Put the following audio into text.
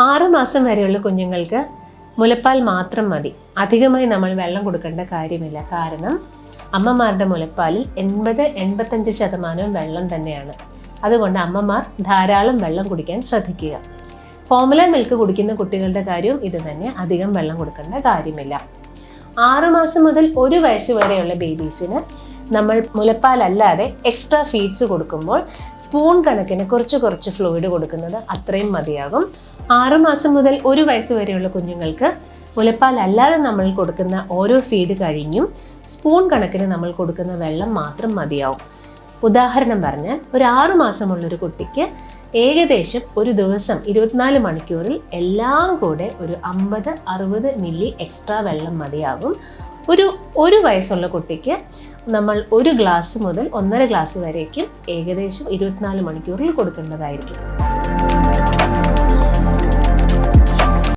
ആറ് മാസം വരെയുള്ള കുഞ്ഞുങ്ങൾക്ക് മുലപ്പാൽ മാത്രം മതി. അധികമായി നമ്മൾ വെള്ളം കൊടുക്കേണ്ട കാര്യമില്ല. കാരണം അമ്മമാരുടെ മുലപ്പാലിൽ എൺപത് എൺപത്തഞ്ച് ശതമാനവും വെള്ളം തന്നെയാണ്. അതുകൊണ്ട് അമ്മമാർ ധാരാളം വെള്ളം കുടിക്കാൻ ശ്രദ്ധിക്കുക. ഫോമുല മിൽക്ക് കുടിക്കുന്ന കുട്ടികളുടെ കാര്യവും ഇത് തന്നെ. അധികം വെള്ളം കൊടുക്കേണ്ട കാര്യമില്ല. ആറുമാസം മുതൽ ഒരു വയസ്സ് വരെയുള്ള ബേബീസിന് നമ്മൾ മുലപ്പാലല്ലാതെ എക്സ്ട്രാ ഫീഡ്സ് കൊടുക്കുമ്പോൾ സ്പൂൺ കണക്കിന് കുറച്ച് കുറച്ച് ഫ്ലൂയിഡ് കൊടുക്കുന്നത് അത്രയും മതിയാകും. ആറുമാസം മുതൽ ഒരു വയസ്സ് വരെയുള്ള കുഞ്ഞുങ്ങൾക്ക് മുലപ്പാൽ അല്ലാതെ നമ്മൾ കൊടുക്കുന്ന ഓരോ ഫീഡ് കഴിഞ്ഞും സ്പൂൺ കണക്കിന് നമ്മൾ കൊടുക്കുന്ന വെള്ളം മാത്രം മതിയാവും. ഉദാഹരണം പറഞ്ഞാൽ ഒരു ആറു മാസമുള്ള ഒരു കുട്ടിക്ക് ഏകദേശം ഒരു ദിവസം ഇരുപത്തിനാല് മണിക്കൂറിൽ എല്ലാം കൂടെ ഒരു അമ്പത് അറുപത് മില്ലി എക്സ്ട്രാ വെള്ളം മതിയാകും. ഒരു ഒരു വയസ്സുള്ള കുട്ടിക്ക് നമ്മൾ ഒരു ഗ്ലാസ് മുതൽ ഒന്നര ഗ്ലാസ് വരേക്കും ഏകദേശം ഇരുപത്തിനാല് മണിക്കൂറിൽ കൊടുക്കേണ്ടതായിരിക്കും.